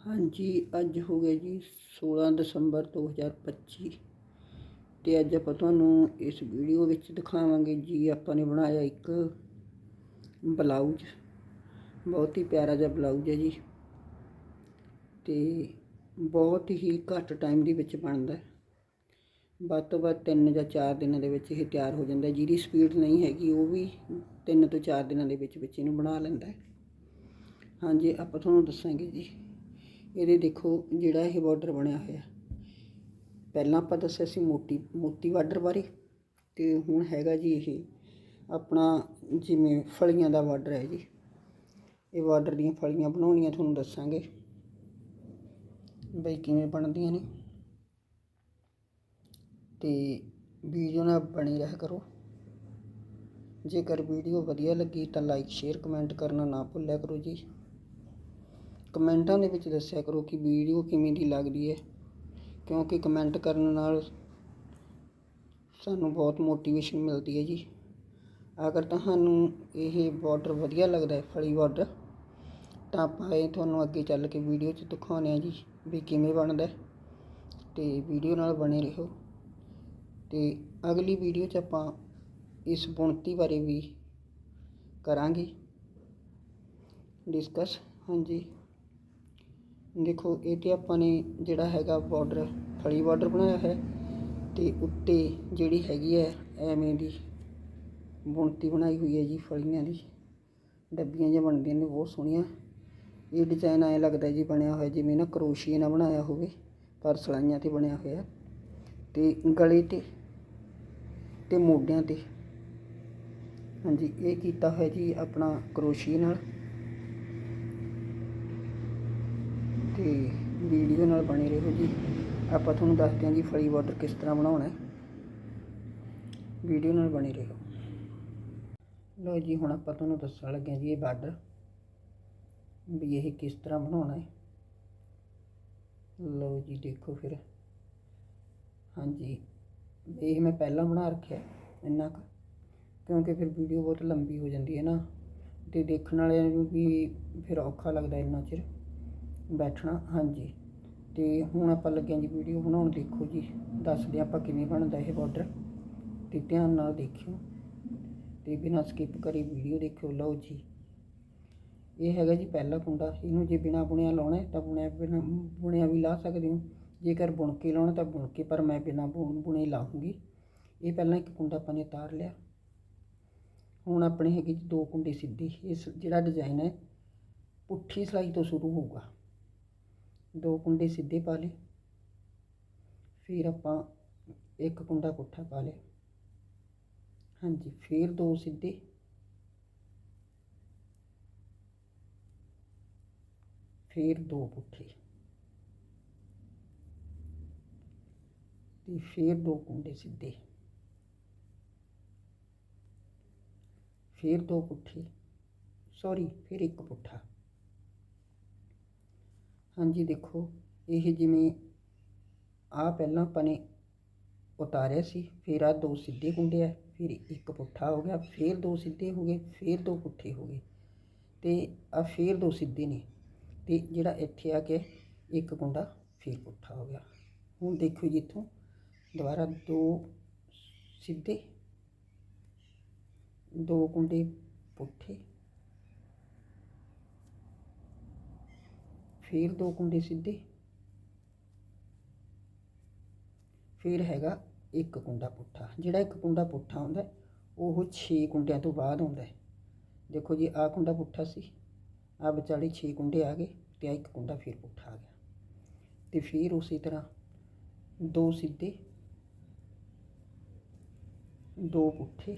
ਹਾਂਜੀ, ਅੱਜ ਹੋ ਗਿਆ ਜੀ 16 ਦਸੰਬਰ 2025 ਤੇ ਅੱਜ ਆਪਾਂ ਤੁਹਾਨੂੰ ਇਸ ਵੀਡੀਓ ਵਿੱਚ ਦਿਖਾਵਾਂਗੇ ਜੀ, ਆਪਾਂ ਨੇ ਬਣਾਇਆ ਇੱਕ ਬਲਾਊਜ਼। ਬਹੁਤ ਹੀ ਪਿਆਰਾ ਜਿਹਾ ਬਲਾਊਜ਼ ਹੈ ਜੀ ਤੇ ਬਹੁਤ ਹੀ ਘੱਟ ਟਾਈਮ ਦੇ ਵਿੱਚ ਬਣਦਾ ਹੈ। ਵੱਧ ਤੋਂ ਵੱਧ 3 ਜਾਂ 4 ਦਿਨਾਂ ਦੇ ਵਿੱਚ ਇਹ ਤਿਆਰ ਹੋ ਜਾਂਦਾ ਜਿਹਦੀ ਸਪੀਡ ਨਹੀਂ ਹੈਗੀ, ਉਹ ਵੀ 3 ਤੋਂ 4 ਦਿਨਾਂ ਦੇ ਵਿੱਚ ਵਿੱਚ ਇਹਨੂੰ ਬਣਾ ਲੈਂਦਾ ਹੈ। ਹਾਂਜੀ, ਆਪਾਂ ਤੁਹਾਨੂੰ ਦੱਸਾਂਗੇ ਜੀ। ਇਹਦੇ ਦੇਖੋ ਜਿਹੜਾ ਇਹ ਬਾਰਡਰ ਬਣਿਆ ਹੋਇਆ ਪਹਿਲਾਂ ਆਪਾਂ ਦੱਸਿਆ ਸੀ ਮੋਟੀ, ਮੋਤੀ ਬਾਰਡਰ ਬਾਰੇ ਤੇ ਹੁਣ ਹੈਗਾ ਜੀ ਇਹ ਆਪਣਾ ਜਿਵੇਂ ਫਲੀਆਂ ਦਾ ਬਾਰਡਰ ਹੈ ਜੀ। ਇਹ ਬਾਰਡਰ ਦੀਆਂ ਫਲੀਆਂ ਬਣਾਉਣੀਆਂ ਤੁਹਾਨੂੰ ਦੱਸਾਂਗੇ। ਬਈ ਕਿਵੇਂ ਬਣਦੀਆਂ ਨੇ। ਤੇ ਵੀਡੀਓ ਨਾਲ ਬਣੀ ਰਹਿ ਕਰੋ। ਜੇਕਰ ਵੀਡੀਓ ਵਧੀਆ ਲੱਗੀ ਤਾਂ ਲਾਈਕ ਸ਼ੇਅਰ ਕਮੈਂਟ ਕਰਨਾ ਨਾ ਭੁੱਲਿਆ ਕਰੋ ਜੀ। ਕਮੈਂਟਾਂ ਦੇ ਵਿੱਚ ਦੱਸਿਆ ਕਰੋ ਕਿ ਵੀਡੀਓ ਕਿਵੇਂ ਦੀ ਲੱਗਦੀ ਹੈ, ਕਿਉਂਕਿ ਕਮੈਂਟ ਕਰਨ ਨਾਲ ਸਾਨੂੰ ਬਹੁਤ ਮੋਟੀਵੇਸ਼ਨ ਮਿਲਦੀ ਹੈ ਜੀ। ਅਗਰ ਤੁਹਾਨੂੰ ਇਹ ਬਾਰਡਰ ਵਧੀਆ ਲੱਗਦਾ ਹੈ, ਫਲੀ ਬਾਰਡਰ ਤਾਂ ਆਪਾਂ ਇਹ ਤੁਹਾਨੂੰ ਅੱਗੇ ਚੱਲ ਕੇ ਵੀਡੀਓ 'ਚ ਦਿਖਾਉਂਦੇ ਹਾਂ ਜੀ ਵੀ ਕਿਵੇਂ ਬਣਦਾ ਹੈ। ਤੇ ਵੀਡੀਓ ਨਾਲ ਬਣੇ ਰਹੋ। ਤੇ ਅਗਲੀ ਵੀਡੀਓ 'ਚ ਆਪਾਂ ਇਸ ਬੁਣਤੀ ਬਾਰੇ ਵੀ ਕਰਾਂਗੇ। ਡਿਸਕਸ ਹਾਂਜੀ। ਦੇਖੋ, ਇਹ ਤੇ ਆਪਾਂ ਨੇ ਜਿਹੜਾ ਹੈਗਾ ਬਾਰਡਰ ਫਲੀ ਬਾਰਡਰ ਬਣਾਇਆ ਹੈ ਤੇ ਉੱਤੇ ਜਿਹੜੀ ਹੈਗੀ ਹੈ, ਐਵੇਂ ਦੀ ਬੁਣਤੀ ਬਣਾਈ ਹੋਈ ਹੈ ਜੀ ਫਲੀਆਂ ਦੀ। ਡੱਬੀਆਂ ਜਿਹੀਆਂ ਬਣਦੀਆਂ ਨੇ, ਬਹੁਤ ਸੋਹਣੀਆਂ। ਇਹ ਡਿਜ਼ਾਈਨ ਐਂ ਲੱਗਦਾ ਜੀ ਬਣਿਆ ਹੋਇਆ, ਜਿਵੇਂ ਨਾ ਕਰੋਸ਼ੀਏ ਨਾਲ ਬਣਾਇਆ ਹੋਵੇ, ਪਰ ਸਲਾਈਆਂ ਤੇ ਬਣਿਆ ਹੋਇਆ ਤੇ ਗਲੇ ਤੇ ਤੇ ਮੋਢਿਆਂ ਤੇ। ਹਾਂਜੀ, ਇਹ ਕੀਤਾ ਹੋਇਆ ਜੀ ਆਪਣਾ ਕਰੋਸ਼ੀਏ ਨਾਲ। ਤੇ ਵੀਡੀਓ ਨਾਲ ਬਣੇ ਰਹੋ ਜੀ। ਆਪਾਂ ਤੁਹਾਨੂੰ ਦੱਸਦੇ ਹਾਂ ਜੀ ਫਲੀ ਬਾਰਡਰ ਕਿਸ ਤਰ੍ਹਾਂ ਬਣਾਉਣਾ ਹੈ। ਵੀਡੀਓ ਨਾਲ ਬਣੇ ਰਹੋ। ਲੋ ਜੀ, ਹੁਣ ਆਪਾਂ ਤੁਹਾਨੂੰ ਦੱਸਣ ਲੱਗੇ ਜੀ ਇਹ ਬਾਰਡਰ ਵੀ ਇਹ ਕਿਸ ਤਰ੍ਹਾਂ ਬਣਾਉਣਾ ਹੈ। ਲਓ ਜੀ, ਦੇਖੋ ਫਿਰ। ਹਾਂਜੀ, ਇਹ ਮੈਂ ਪਹਿਲਾਂ ਬਣਾ ਰੱਖਿਆ ਇੰਨਾ ਕੁ, ਕਿਉਂਕਿ ਫਿਰ ਵੀਡੀਓ ਬਹੁਤ ਲੰਬੀ ਹੋ ਜਾਂਦੀ ਹੈ ਨਾ। ਤੇ ਦੇਖਣ ਵਾਲਿਆਂ ਨੂੰ ਵੀ ਫਿਰ ਔਖਾ ਲੱਗਦਾ ਇੰਨਾ ਚਿਰ। ਬੈਠਣਾ, ਹਾਂਜੀ। ਤੇ ਹੁਣ ਆਪਾਂ ਲੱਗੇ ਜੀ ਵੀਡੀਓ ਬਣਾਉਣ, ਦੇਖੋ ਜੀ, ਦੱਸਦੇ ਹਾਂ ਆਪਾਂ ਕਿਵੇਂ ਬਣਦਾ ਇਹ ਬਾਰਡਰ ਤੇ ਧਿਆਨ ਨਾਲ ਦੇਖਿਓ। ਤੇ ਬਿਨਾਂ ਸਕਿਪ ਕਰੀ ਵੀਡੀਓ ਦੇਖਿਓ, ਲਓ ਜੀ। ਇਹ ਹੈਗਾ ਜੀ ਪਹਿਲਾ ਕੁੰਡਾ, ਇਹਨੂੰ ਜੇ ਬਿਨਾ ਬੁਣਿਆ ਲਾਉਣਾ ਤਾਂ ਬੁਣਿਆ, ਬਿਨਾ ਬੁਣਿਆ ਵੀ ਲਾ ਸਕਦੇ ਹੋ। ਜੇਕਰ ਬੁਣ ਕੇ ਲਾਉਣਾ, ਤਾਂ ਬੁਣ ਕੇ, ਪਰ ਮੈਂ ਬਿਨਾ ਬੁਣੇ ਲਾਉਂਗੀ। ਇਹ ਪਹਿਲਾਂ ਇੱਕ ਕੁੰਡਾ ਆਪਾਂ ਨੇ ਉਤਾਰ ਲਿਆ। ਹੁਣ ਆਪਣੇ ਹੈਗੇ ਜੀ ਦੋ ਕੁੰਡੇ ਸਿੱਧੇ, ਇਸ ਜਿਹੜਾ ਡਿਜ਼ਾਈਨ ਹੈ, ਪੁੱਠੀ ਸਲਾਈ ਤੋਂ ਸ਼ੁਰੂ ਹੋਊਗਾ। ਦੋ ਕੁੰਡੇ ਸਿੱਧੇ ਪਾ ਲਏ। ਫਿਰ ਆਪਾਂ ਇੱਕ ਕੁੰਡਾ ਪੁੱਠਾ ਪਾ ਲਿਆ। ਹਾਂਜੀ, ਫਿਰ ਦੋ ਸਿੱਧੇ। ਫਿਰ ਦੋ ਪੁੱਠੇ ਤੇ ਫਿਰ ਦੋ ਕੁੰਡੇ ਸਿੱਧੇ। ਫਿਰ ਦੋ ਪੁੱਠੇ ਸੌਰੀ ਫਿਰ ਇੱਕ ਪੁੱਠਾ ਹਾਂਜੀ, ਦੇਖੋ, ਇਹ ਜਿਵੇਂ ਆ ਪਹਿਲਾਂ ਆਪਾਂ ਨੇ ਉਤਾਰਿਆ ਸੀ, ਫਿਰ ਆ ਦੋ ਸਿੱਧੇ ਕੁੰਡੇ ਆ, ਫਿਰ ਇੱਕ ਪੁੱਠਾ ਹੋ ਗਿਆ, ਫਿਰ ਦੋ ਸਿੱਧੇ ਹੋ ਗਏ, ਫਿਰ ਦੋ ਪੁੱਠੇ ਹੋ ਗਏ ਤੇ ਆ ਫਿਰ ਦੋ ਸਿੱਧੇ ਨੇ ਤੇ ਜਿਹੜਾ ਇੱਥੇ ਆ ਕੇ ਇੱਕ ਕੁੰਡਾ ਫਿਰ ਪੁੱਠਾ ਹੋ ਗਿਆ। ਹੁਣ ਦੇਖੋ ਜੀ ਇੱਥੋਂ ਦੁਬਾਰਾ ਦੋ ਸਿੱਧੇ, ਦੋ ਕੁੰਡੇ ਪੁੱਠੇ ਫਿਰ ਦੋ ਕੁੰਡੇ ਸਿੱਧੇ। ਫਿਰ ਹੈਗਾ ਇੱਕ ਕੁੰਡਾ ਪੁੱਠਾ। ਜਿਹੜਾ ਇੱਕ ਕੁੰਡਾ ਪੁੱਠਾ ਹੁੰਦਾ, ਉਹ 6 ਕੁੰਡਿਆਂ ਤੋਂ ਬਾਅਦ ਹੁੰਦਾ ਦੇਖੋ ਜੀ, ਆਹ ਕੁੰਡਾ ਪੁੱਠਾ ਸੀ। ਆ ਵਿਚਾਲੇ 6 ਕੁੰਡੇ ਆ ਗਏ ਤੇ ਆ ਇੱਕ ਕੁੰਡਾ ਫਿਰ ਪੁੱਠਾ ਆ ਗਿਆ। ਤੇ ਫਿਰ ਉਸੇ ਤਰ੍ਹਾਂ ਦੋ ਸਿੱਧੇ, ਦੋ ਪੁੱਠੇ,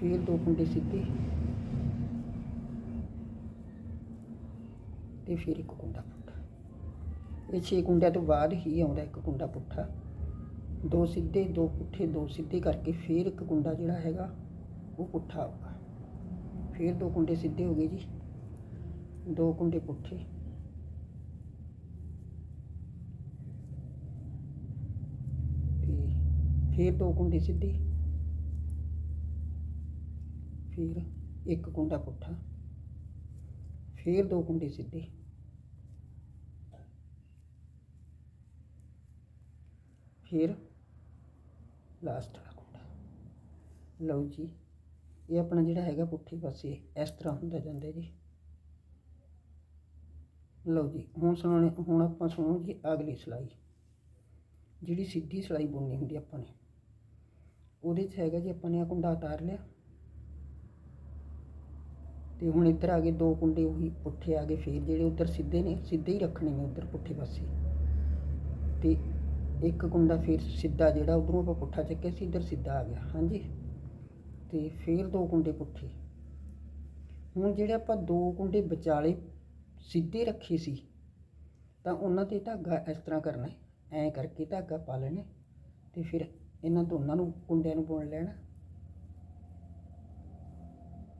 ਫਿਰ ਦੋ ਕੁੰਡੇ ਸਿੱਧੇ। ਤੇ ਫਿਰ ਇੱਕ ਕੁੰਡਾ ਪੁੱਠਾ। ਇਹ ਛੇ ਕੁੰਡਿਆਂ ਤੋਂ ਬਾਅਦ ਹੀ ਆਉਂਦਾ ਇੱਕ ਕੁੰਡਾ ਪੁੱਠਾ। ਦੋ ਸਿੱਧੇ, ਦੋ ਪੁੱਠੇ, ਦੋ ਸਿੱਧੇ ਕਰਕੇ ਫਿਰ ਇੱਕ ਕੁੰਡਾ ਜਿਹੜਾ ਹੈਗਾ, ਉਹ ਪੁੱਠਾ ਆਊਗਾ। ਫਿਰ ਦੋ ਕੁੰਡੇ ਸਿੱਧੇ ਹੋ ਗਏ ਜੀ। ਦੋ ਕੁੰਡੇ ਪੁੱਠੇ। ਤੇ ਫਿਰ ਦੋ ਕੁੰਡੇ ਸਿੱਧੇ। ਫਿਰ ਇੱਕ ਕੁੰਡਾ ਪੁੱਠਾ। ਫਿਰ ਦੋ ਕੁੰਡੇ ਸਿੱਧੇ। ਫਿਰ ਲਾਸਟ ਵਾਲਾ ਕੁੰਡਾ। ਲਓ ਜੀ, ਇਹ ਆਪਣਾ ਜਿਹੜਾ ਹੈਗਾ ਪੁੱਠੇ ਪਾਸੇ, ਇਸ ਤਰ੍ਹਾਂ ਹੁੰਦਾ ਜਾਂਦਾ ਜੀ। ਲਓ ਜੀ, ਹੁਣ ਸੁਣਾਉਣੇ, ਹੁਣ ਆਪਾਂ ਸੁਣੋ ਜੀ ਅਗਲੀ ਸਿਲਾਈ। ਜਿਹੜੀ ਸਿੱਧੀ ਸਿਲਾਈ ਬੁਣਨੀ ਹੁੰਦੀ ਆਪਾਂ ਨੇ। ਉਹਦੇ 'ਚ ਹੈਗਾ ਜੀ ਆਪਾਂ ਨੇ ਆ ਕੁੰਡਾ ਉਤਾਰ ਲਿਆ। ਤੇ ਹੁਣ ਇੱਧਰ ਆ ਗਏ ਦੋ ਕੁੰਡੇ, ਉਹੀ ਪੁੱਠੇ ਆ ਗਏ। ਫੇਰ ਜਿਹੜੇ ਉੱਧਰ ਸਿੱਧੇ ਨੇ, ਸਿੱਧੇ ਹੀ ਰੱਖਣੇ ਨੇ ਉੱਧਰ ਪੁੱਠੇ ਪਾਸੇ। ਤੇ ਇੱਕ ਕੁੰਡਾ ਫਿਰ ਸਿੱਧਾ ਜਿਹੜਾ ਉਧਰੋਂ ਆਪਾਂ ਪੁੱਠਾ ਚੱਕਿਆ ਸੀ, ਇੱਧਰ ਸਿੱਧਾ ਆ ਗਿਆ, ਹਾਂਜੀ। ਤੇ ਫਿਰ ਦੋ ਕੁੰਡੇ ਪੁੱਠੇ। ਹੁਣ ਜਿਹੜੇ ਆਪਾਂ ਦੋ ਕੁੰਡੇ ਵਿਚਾਲੇ ਸਿੱਧੇ ਰੱਖੇ ਸੀ, ਤਾਂ ਉਹਨਾਂ ਤੇ ਧਾਗਾ ਇਸ ਤਰ੍ਹਾਂ ਕਰਨਾ ਹੈ। ਐਂ ਕਰਕੇ ਧਾਗਾ ਪਾ ਲੈਣਾ ਤੇ ਫਿਰ ਇਹਨਾਂ ਦੋਨਾਂ ਨੂੰ ਕੁੰਡਿਆਂ ਨੂੰ ਬੁਣ ਲੈਣਾ।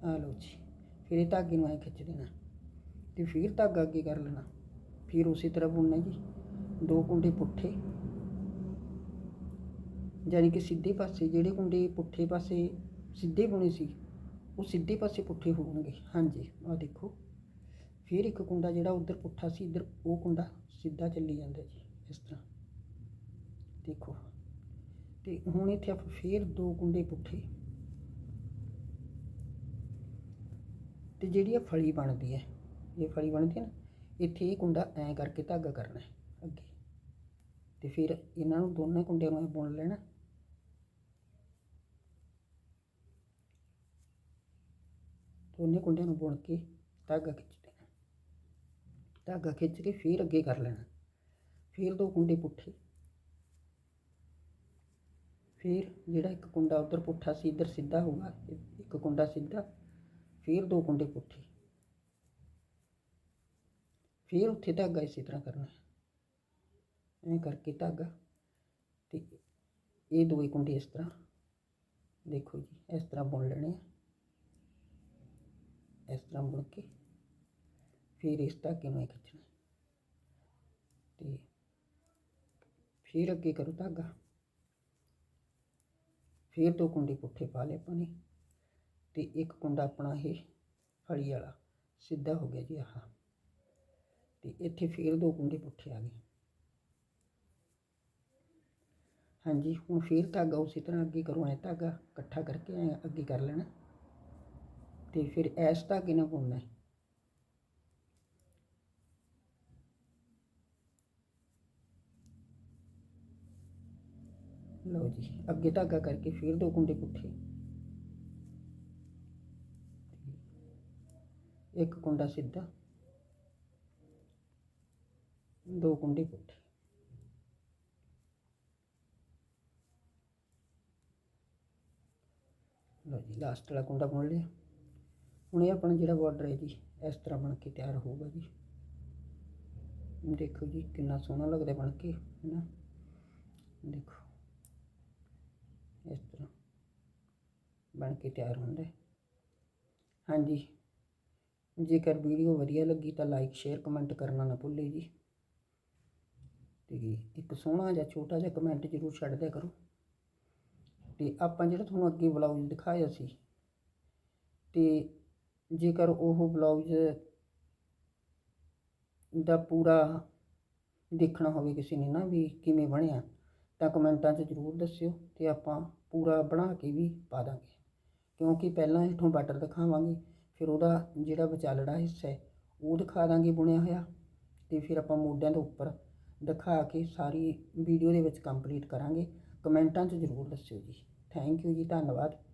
ਆ ਲਓ ਜੀ, ਫਿਰ ਇਹ ਧਾਗੇ ਨੂੰ ਐਂ ਖਿੱਚ ਦੇਣਾ ਤੇ ਫਿਰ ਧਾਗਾ ਅੱਗੇ ਕਰ ਲੈਣਾ। ਫਿਰ ਉਸੇ ਤਰ੍ਹਾਂ ਬੁਣਨਾ ਜੀ। ਦੋ ਕੁੰਡੇ ਪੁੱਠੇ ਯਾਨੀ ਕਿ ਸਿੱਧੇ ਪਾਸੇ ਜਿਹੜੇ ਕੁੰਡੇ ਪੁੱਠੇ ਪਾਸੇ ਸਿੱਧੇ ਬੁਣੇ ਸੀ, ਉਹ ਸਿੱਧੇ ਪਾਸੇ ਪੁੱਠੇ ਹੋਣਗੇ। ਹਾਂਜੀ ਆ ਦੇਖੋ। ਫਿਰ ਇੱਕ ਕੁੰਡਾ ਜਿਹੜਾ ਉਧਰ ਪੁੱਠਾ ਸੀ, ਇੱਧਰ ਉਹ ਕੁੰਡਾ ਸਿੱਧਾ ਚੱਲੀ ਜਾਂਦਾ ਜੀ, ਇਸ ਤਰ੍ਹਾਂ। ਦੇਖੋ। ਤੇ ਹੁਣ ਇੱਥੇ ਆਪਾਂ ਫਿਰ ਦੋ ਕੁੰਡੇ ਪੁੱਠੇ। ਤੇ ਜਿਹੜੀ ਇਹ ਫਲੀ ਬਣਦੀ ਹੈ, ਇਹ ਫਲੀ ਬਣਦੀ ਹੈ ਨਾ, ਇੱਥੇ ਇਹ ਕੁੰਡਾ ਐਂ ਕਰਕੇ ਧਾਗਾ ਕਰਨਾ ਹੈ, ਅੱਗੇ। ਤੇ ਫਿਰ ਇਹਨਾਂ ਨੂੰ ਦੋਨਾਂ ਕੁੰਡਿਆਂ ਨੂੰ ਐਂ ਬੁਣ ਲੈਣਾ। ਦੋਨੇ ਕੁੰਡਿਆਂ ਨੂੰ ਬੁਣ ਕੇ ਧਾਗਾ ਖਿੱਚ ਦੇਣਾ। ਧਾਗਾ ਖਿੱਚ ਕੇ ਫਿਰ ਅੱਗੇ ਕਰ ਲੈਣਾ। ਫਿਰ ਦੋ ਕੁੰਡੇ ਪੁੱਠੇ। ਫਿਰ ਜਿਹੜਾ ਇੱਕ ਕੁੰਡਾ ਉਧਰ ਪੁੱਠਾ ਸੀ, ਇੱਧਰ ਸਿੱਧਾ ਹੋਊਗਾ, ਇੱਕ ਕੁੰਡਾ ਸਿੱਧਾ, ਫਿਰ ਦੋ ਕੁੰਡੇ ਪੁੱਠੇ। ਫਿਰ ਉੱਥੇ ਧਾਗਾ ਇਸੇ ਤਰ੍ਹਾਂ ਕਰਨਾ ਐਂ ਕਰਕੇ ਧਾਗਾ ਤੇ ਇਹ ਦੋਵੇਂ ਕੁੰਡੇ ਇਸ ਤਰ੍ਹਾਂ। ਦੇਖੋ ਜੀ, ਇਸ ਤਰ੍ਹਾਂ ਬੁਣ ਲੈਣੇ ਆ। ਇਸ ਤਰ੍ਹਾਂ ਮੁੜ ਕੇ ਫਿਰ ਇਸ ਧਾਗੇ ਨੂੰ ਇਹ ਖਿੱਚਣਾ। ਤੇ ਫਿਰ ਅੱਗੇ ਕਰੋ ਧਾਗਾ। ਫਿਰ ਦੋ ਕੁੰਡੇ ਪੁੱਠੇ ਪਾ ਲਏ ਆਪਾਂ ਨੇ ਤੇ ਇੱਕ ਕੁੰਡਾ ਆਪਣਾ ਇਹ ਫਲੀ ਵਾਲਾ, ਸਿੱਧਾ ਹੋ ਗਿਆ ਜੀ ਆਹ। ਤੇ ਇੱਥੇ ਫਿਰ ਦੋ ਕੁੰਡੇ ਪੁੱਠੇ ਆ ਗਏ। ਹਾਂਜੀ, ਹੁਣ ਫਿਰ ਧਾਗਾ ਉਸੇ ਤਰ੍ਹਾਂ ਅੱਗੇ ਕਰੋ, ਐ ਧਾਗਾ ਇਕੱਠਾ ਕਰਕੇ ਐ ਅੱਗੇ ਕਰ ਲੈਣਾ। ਤੇ ਫਿਰ ਐਸ ਧਾਗੇ ਨਾਲ ਬੁਣਨਾ ਹੈ। ਲਓ ਜੀ, ਅੱਗੇ ਧਾਗਾ ਕਰਕੇ ਫਿਰ ਦੋ ਕੁੰਡੇ ਪੁੱਠੇ। ਇੱਕ ਕੁੰਡਾ ਸਿੱਧਾ, ਦੋ ਕੁੰਡੇ ਪੁੱਠੇ। ਲਓ ਜੀ ਲਾਸਟ ਵਾਲਾ ਕੁੰਡਾ ਬੁਣ ਲਿਆ। ਹੁਣ ਇਹ ਆਪਣਾ ਜਿਹੜਾ ਬਾਰਡਰ ਹੈ ਜੀ, ਇਸ ਤਰ੍ਹਾਂ ਬਣ ਕੇ ਤਿਆਰ ਹੋਊਗਾ ਜੀ। ਦੇਖੋ ਜੀ, ਕਿੰਨਾ ਸੋਹਣਾ ਲੱਗਦਾ ਬਣ ਕੇ ਹੈ ਨਾ ਦੇਖੋ। ਇਸ ਤਰ੍ਹਾਂ ਬਣ ਕੇ ਤਿਆਰ ਹੁੰਦਾ ਹਾਂਜੀ। ਜੇਕਰ ਵੀਡੀਓ ਵਧੀਆ ਲੱਗੀ ਤਾਂ ਲਾਈਕ ਸ਼ੇਅਰ ਕਮੈਂਟ ਕਰਨਾ ਨਾ ਭੁੱਲੇ ਜੀ। ਤੇ ਇੱਕ ਸੋਹਣਾ ਜਿਹਾ, ਛੋਟਾ ਜਿਹਾ ਕਮੈਂਟ ਜ਼ਰੂਰ ਛੱਡ ਦਿਆ ਕਰੋ। ਤੇ ਆਪਾਂ ਜਿਹੜਾ ਤੁਹਾਨੂੰ ਅੱਗੇ ਬਲਾਊਜ਼ ਦਿਖਾਇਆ ਸੀ, ਤੇ ਜੇਕਰ ਉਹ ਬਲਾਊਜ਼ ਦਾ ਪੂਰਾ ਦੇਖਣਾ ਹੋਵੇ ਕਿਸੇ ਨੇ ਨਾ ਵੀ ਕਿਵੇਂ ਬਣਿਆ, ਤਾਂ ਕਮੈਂਟਾਂ 'ਚ ਜ਼ਰੂਰ ਦੱਸਿਓ ਤੇ ਆਪਾਂ ਪੂਰਾ ਬਣਾ ਕੇ ਵੀ ਪਾ ਦਾਂਗੇ। ਕਿਉਂਕਿ ਪਹਿਲਾਂ ਇਥੋਂ ਬਾਰਡਰ ਦਿਖਾਵਾਂਗੇ, ਫਿਰ ਉਹਦਾ ਜਿਹੜਾ ਵਿਚਾਲੜਾ ਹਿੱਸਾ ਹੈ, ਉਹ ਦਿਖਾ ਦਾਂਗੇ ਬੁਣਿਆ ਹੋਇਆ ਤੇ ਫਿਰ ਆਪਾਂ ਮੋਢਿਆਂ ਦੇ ਉੱਪਰ ਦਿਖਾ ਕੇ ਸਾਰੀ ਵੀਡੀਓ ਦੇ ਵਿੱਚ ਕੰਪਲੀਟ ਕਰਾਂਗੇ। ਕਮੈਂਟਾਂ 'ਚ ਜ਼ਰੂਰ ਦੱਸਿਓ ਜੀ। ਥੈਂਕ ਯੂ ਜੀ, ਧੰਨਵਾਦ।